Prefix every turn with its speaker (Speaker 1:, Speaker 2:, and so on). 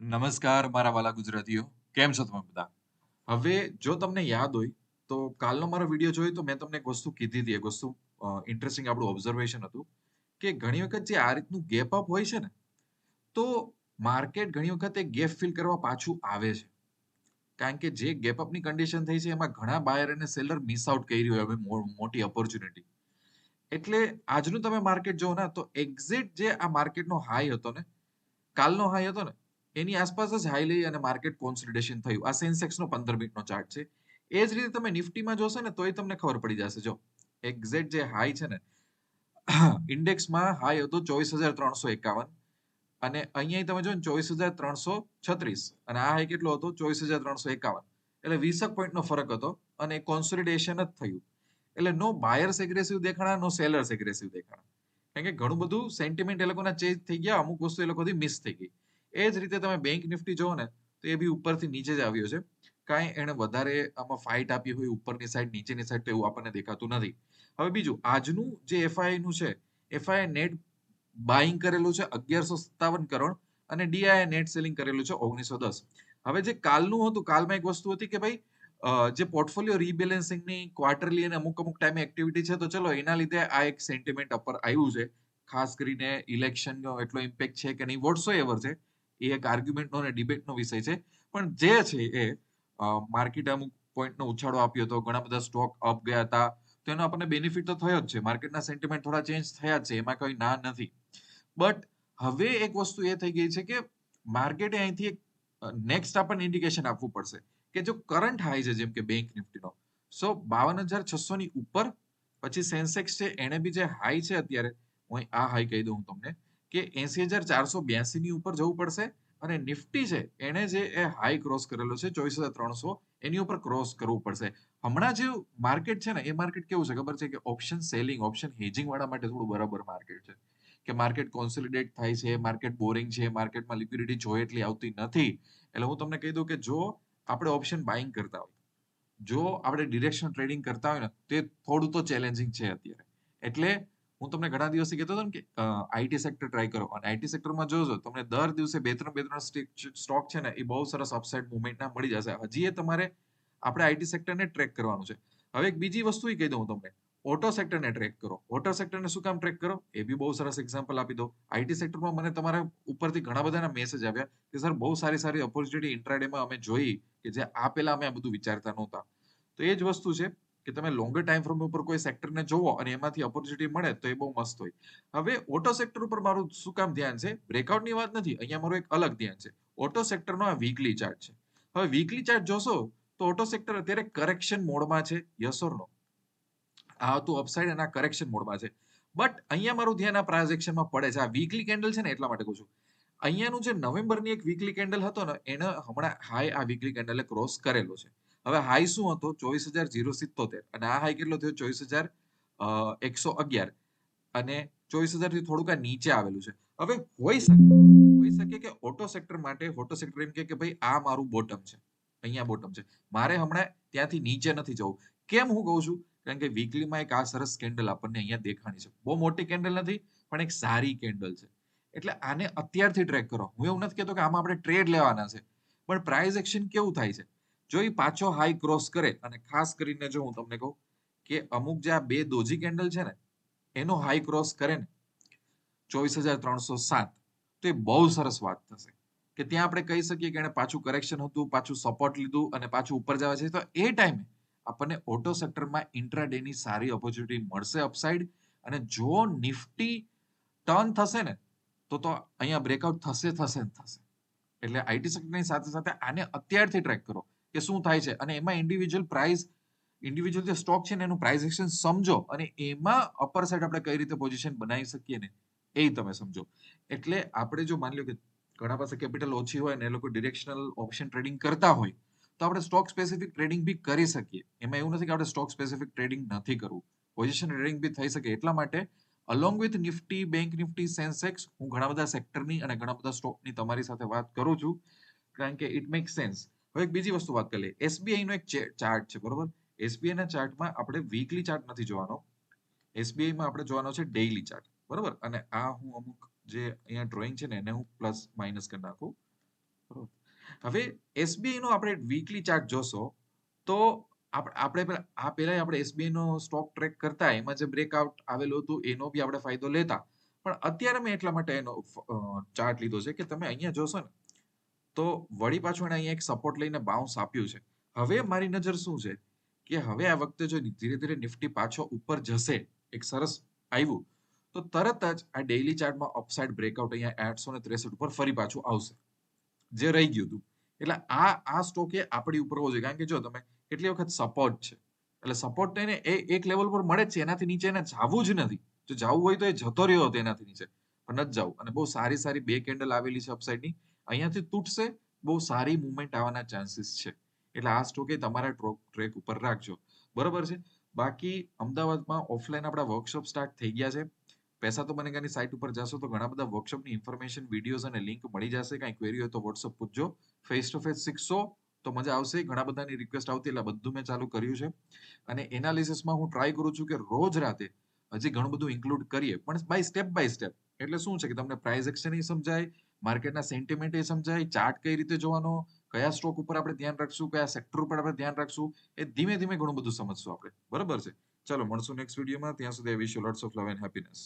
Speaker 1: નમસ્કાર, મારા વાલા ગુજરાતીઓ. કેમ છો તમે બધા? હવે જો તમને યાદ હોય, તો કાલનો મારો વીડિયો જોયો તો મેં તમને એક વસ્તુ કીધી હતી, એક વસ્તુ ઇન્ટરેસ્ટિંગ આપણું ઓબ્ઝર્વેશન હતું કે ઘણી વખત જે આ રીતનું ગેપ અપ હોય છે ને, તો માર્કેટ ઘણી વખત એ ગેપ ફિલ કરવા પાછું આવે છે. કારણ કે જે ગેપ અપની કન્ડિશન થઈ છે, એમાં ઘણા બાયર અને સેલર મિસ આઉટ કરી રહ્યો હવે મોટી ઓપોર્ચ્યુનિટી એટલે આજનું તમે માર્કેટ જોવો ને, તો એક્ઝેક્ટ જે આ માર્કેટનો હાઈ હતો ને, કાલનો હાઈ હતો ને એની આસપાસ જ હાઈ લઈ અને માર્કેટ કોન્સોલિડેશન થયું. આ સેન્સેક્સનો પંદર મિનિટનો ચાર્ટ છે. એ જ રીતે તમે નિફ્ટીમાં જોશો ને, તોય તમને ખબર પડી જશે. જો એક્ઝેક્ટ જે હાઈ છે ને ઇન્ડેક્સમાં હાઈ હતો ચોવીસ હજાર ત્રણસો એકાવન અને અહીંયા તમે જો ને, ચોવીસ હજાર ત્રણસો છત્રીસ અને આ હાઈ કેટલો હતો? ચોવીસ હજાર ત્રણસો એકાવન. એટલે વીસક પોઈન્ટનો ફરક હતો અને કોન્સોલિડેશન જ થયું. એટલે નો બાયર્સ એગ્રેસિવ દેખાણા નો સેલર્સ એગ્રેસિવ દેખાણા. કારણ કે ઘણું બધું સેન્ટિમેન્ટ એ લોકોના ચેન્જ થઈ ગયા, અમુક વસ્તુ એ લોકોથી મિસ થઈ ગઈ. એ જ રીતે તમે બેંક નિફ્ટી જોવો ને, તો એ બી ઉપરથી નીચે જ આવ્યો છે. કાંઈ એણે વધારે આમાં ફાઇટ આપી હોય ઉપરની સાઈડ નીચેની સાઈડ તો એવું આપણને દેખાતું નથી. હવે બીજું, આજનું જે એફઆઈ છે એફઆઈ નેટ બાઇંગ કરેલું છે અગિયારસો સત્તાવન કરોડ અને ડીઆઈ નેટ સેલિંગ કરેલું છે ઓગણીસો દસ. હવે જે કાલનું હતું, કાલમાં એક વસ્તુ હતી કે ભાઈ જે પોર્ટફોલિયો રીબેલેન્સિંગની ક્વાર્ટરલી અને અમુક અમુક ટાઈમે એક્ટિવિટી છે, તો ચલો એના લીધે આ એક સેન્ટિમેન્ટ અપર આવ્યું છે. ખાસ કરીને ઇલેક્શનનો એટલો ઇમ્પેક્ટ છે કે નહીં વોટ્સો એવર છે. એ એક આર્ગ્યુમેન્ટનો અને ડિબેટનો વિષય છે. પણ જે છે એ માર્કેટ અમુક પોઈન્ટનો ઉછાળો આપ્યો હતો, ઘણા બધા સ્ટોક અપ ગયા હતા, તો એનો આપણને બેનિફિટ તો થયો જ છે. માર્કેટના સેન્ટિમેન્ટ થોડા ચેન્જ થયા છે, એમાં કોઈ ના નથી. બટ હવે એક વસ્તુ એ થઈ ગઈ છે કે માર્કેટે અહીંથી એક નેક્સ્ટ આપણને ઇન્ડિકેશન આપવું પડશે કે જો કરંટ હાઈ છે, જેમ કે બેંક નિફ્ટીનો, સો બાવન હજાર છસો ની ઉપર, પછી સેન્સેક્સ છે, એને બી જે હાઈ છે અત્યારે, હું આ હાઈ કહી દઉં હું તમને કે એસી હજાર ચારસો બ્યાસી ની ઉપર જવું પડશે અને નિફ્ટી છે એને જે એ હાઈ ક્રોસ કરેલો છે ચોવીસ હજાર ત્રણસો, એની ઉપર ક્રોસ કરવું પડશે. હમણાં જે માર્કેટ છે ને, એ માર્કેટ કેવું છે ખબર છે કે ઓપ્શન સેલિંગ ઓપ્શન હેજિંગ વાળા માટે થોડું બરાબર માર્કેટ છે. કે માર્કેટ કોન્સોલિડેટ થાય છે માર્કેટ બોરિંગ છે માર્કેટમાં લિક્વિડિટી જોઈએ એટલી આવતી નથી. એટલે હું તમને કહી દઉં કે જો આપણે ઓપ્શન બાઇંગ કરતા હોય, જો આપણે ડિરેક્શન ટ્રેડિંગ કરતા હોય ને, તે થોડું તો ચેલેન્જિંગ છે અત્યારે. એટલે હું તમને ઘણા દિવસથી કહેતો હતો ને કે આઈટી સેક્ટર ટ્રાય કરો. અને આઈટી સેક્ટરમાં જોજો, તમને દર દિવસે બે ત્રણ બે ત્રણ સ્ટોક છે ને, એ બહુ સરસ અપસાઇડ મુવમેન્ટના મળી જશે. હજી એ તમારે આપણે આઈટી સેક્ટરને ટ્રેક કરવાનું છે. હવે એક બીજી વસ્તુ એ કહી દઉં તમને. ઓટો સેક્ટરને ટ્રેક કરો. ઓટો સેક્ટરને શું કામ ટ્રેક કરો? એ બી બહુ સરસ એક્ઝામ્પલ આપી દો આઈટી સેક્ટરમાં મને તમારા ઉપરથી ઘણા બધાના મેસેજ આવ્યા કે, સર, બહુ સારી સારી ઓપોર્ચ્યુનિટી ઇન્ટ્રાડેમાં અમે જોઈ કે જે આ પહેલા અમે આ બધું વિચારતા નહોતા. તો એ જ વસ્તુ છે. કે તમે લોંગર ટાઈમ ફ્રેમ ઉપર કોઈ સેક્ટરને જોવો અને એમાંથી ઓપોર્ચ્યુનિટી મળે તો એ બહુ મસ્ત હોય. હવે ઓટો સેક્ટર ઉપર મારું શું કામ ધ્યાન છે? બ્રેકઆઉટની વાત નથી, અહીંયા મારું એક અલગ ધ્યાન છે. ઓટો સેક્ટરનો આ વીકલી ચાર્ટ છે. હવે વીકલી ચાર્ટ જોશો તો ઓટો સેક્ટર અત્યારે કરેક્શન મોડમાં છે યસ નો આ હતું અપસાઇડ અને આ કરેક્શન મોડમાં છે. બટ અહીંયા મારું ધ્યાન આ પ્રાઇઝેક્શનમાં પડે છે. આ વીકલી કેન્ડલ છે ને એટલા માટે કહું છું. અહીંયાનું જે નવેમ્બરની એક વીકલી કેન્ડલ હતો ને, એને હમણાં હાઈ આ વીકલી કેન્ડલે ક્રોસ કરેલો છે. હવે હાઈ શું હતો? ચોવીસ હજાર જીરો સિત્તોતેર અને આ હાઈ કેટલો થયો? ચોવીસ હજાર એકસો અગિયાર. અને ચોવીસ હજારથી થોડુંક આ નીચે આવેલું છે. હવે હોઈ શકે હોઈ શકે કે ઓટો સેક્ટર માટે ઓટો સેક્ટર એમ કે ભાઈ આ મારું બોટમ છે. અહીંયા બોટમ છે. મારે હમણાં ત્યાંથી નીચે નથી જવું. કેમ હું કહું છું? કારણ કે વીકલીમાં એક આ સરસ કેન્ડલ આપણને અહીંયા દેખાણી છે. બહુ મોટી કેન્ડલ નથી, પણ એક સારી કેન્ડલ છે. એટલે આને અત્યારથી ટ્રેક કરો. હું એવું નથી કહેતો કે આમાં આપણે ટ્રેડ લેવાના છે. પણ પ્રાઇઝ એક્શન કેવું થાય છે? જો એ પાછો હાઈ ક્રોસ કરે, અને ખાસ કરીને જો હું તમને કહું કે અમુક જે આ બે દોજી કેન્ડલ છે ને, એનો હાઈ ક્રોસ કરે ને, ચોવીસ હજાર ત્રણસો સાત, તો એ બહુ સરસ વાત થશે. કે ત્યાં આપણે કહી શકીએ કે એને પાછું કરેક્શન હતું, પાછું સપોર્ટ લીધું, અને પાછું ઉપર જવા છે. તો એ ટાઈમે આપણને ઓટો સેક્ટરમાં ઇન્ટ્રાડેની સારી ઓપોર્ચ્યુનિટી મળશે અપસાઇડ અને જો નિફ્ટી ટર્ન થશે ને, તો તો અહીંયા બ્રેકઆઉટ થશે થશે થશે. એટલે આઈટી સેક્ટરની સાથે સાથે આને અત્યારથી ટ્રેક કરો. કે શું થાય છે? અને એમાં ઇન્ડિવિજ્યુઅલ પ્રાઇસ ઇન્ડિવિજ્યુઅલ જે સ્ટોક છે ને, એનું પ્રાઇસ એક્શન સમજો અને એમાં અપર સાઈડ આપણે કઈ રીતે પોઝિશન બનાવી શકીએ ને, એ તમે સમજો. એટલે આપણે જો માની લો કે ઘણા પાસે કેપિટલ ઓછી હોય ને, એ લોકો ડિરેક્શનલ ઓપ્શન ટ્રેડિંગ કરતા હોય, તો આપણે સ્ટોક સ્પેસિફિક ટ્રેડિંગ બી કરી શકીએ. એમાં એવું નથી કે આપણે સ્ટોક સ્પેસિફિક ટ્રેડિંગ નથી કરવું. પોઝિશન ટ્રેડિંગ બી થઈ શકે એટલા માટે along with Nifty bank Nifty Sensex હું ઘણા બધા સેક્ટરની અને ઘણા બધા સ્ટોકની તમારી સાથે વાત કરું છું, કારણ કે ઇટ મેક સેન્સ હવે એક બીજી વસ્તુ વાત કરી લઈએ. એસબીઆઈ નો એક ચાર્ટ છે, બરોબર? એસબીઆઈ ના ચાર્ટમાં આપણે વીકલી ચાર્ટ નથી જોવાનો. એસબીઆઈ માં આપણે જોવાનો છે ડેઈલી ચાર્ટ બરોબર? અને આ હું અમુક જે અહીંયા ડ્રોઈંગ છે ને, એને હું પ્લસ માઇનસ કરી નાખું. હવે એસબીઆઈ નો આપણે વીકલી ચાર્ટ જોશો, તો આપણે આ પહેલા આપણે એસબીઆઈ નો સ્ટોક ટ્રેક કરતા, એમાં જે બ્રેકઆઉટ આવેલું હતું, એનો બી આપણે ફાયદો લેતા. પણ અત્યારે મેં એટલા માટે એનો ચાર્ટ લીધો છે કે તમે અહીંયા જોશો ને તો વળી પાછું એને અહીંયા એક સપોર્ટ લઈને બાઉન્સ આપ્યું છે. હવે મારી નજર શું છે? કે હવે આ વખતે જો ધીરે ધીરે નિફ્ટી પાછો ઉપર જશે, એક સરસ આવ્યું, તો તરત જ આ ડેઇલી ચાર્ટમાં અપસાઇડ બ્રેકઆઉટ અહીંયા આઠસો ને ત્રેસઠ ઉપર ફરી પાછું આવશે. જે રહી ગયું હતું. એટલે આ આ સ્ટોકે આપણી ઉપર હોવો જોઈએ. કારણ કે જો તમે કેટલી વખત સપોર્ટ છે. એટલે સપોર્ટ થઈને એ, એક લેવલ પર મળે છે. એનાથી નીચે એને જવું જ નથી. જો જવું હોય તો એ જતો રહ્યો હતો એનાથી નીચે. પણ નથી જવું. અને બહુ સારી સારી બે કેન્ડલ આવેલી છે અપસાઇડની અહીંયાથી તૂટશે, બહુ સારી મુવમેન્ટ આવવાના ચાન્સીસ છે. એટલે આ સ્ટોકે તમારા ટ્રેક ઉપર રાખજો. બરોબર છે? બાકી અમદાવાદમાં ઓફલાઈન આપણા વર્કશોપ સ્ટાર્ટ થઈ ગયા છે. પૈસા તો બનેગાની સાઇટ ઉપર જશો તો ઘણા બધા વર્કશોપની ઇન્ફોર્મેશન વિડીયોઝ અને લિંક મળી જશે. કાંઈ ક્વેરી હોય તો વોટ્સઅપ પૂછજો. ફેસ ટુ ફેસ શીખશો તો મજા આવશે. ઘણા બધાની રિક્વેસ્ટ આવતી એટલે બધું મેં ચાલુ કર્યું છે. અને એનાલિસિસમાં હું ટ્રાય કરું છું કે રોજ રાતે હજી ઘણું બધું ઇન્ક્લુડ કરીએ. પણ બાય સ્ટેપ બાય સ્ટેપ એટલે શું છે કે તમને પ્રાઇઝ એક્શન સમજાય માર્કેટના સેન્ટિમેન્ટ એ સમજાય ચાર્ટ કઈ રીતે જોવાનો, કયા સ્ટોક ઉપર આપણે ધ્યાન રાખશું, કયા સેક્ટર ઉપર આપણે ધ્યાન રાખશું, એ ધીમે ધીમે ઘણું બધું સમજશું આપણે. બરોબર છે? ચલો, મળશું નેક્સ્ટ વિડીયોમાં ત્યાં સુધી wish you lots of love and happiness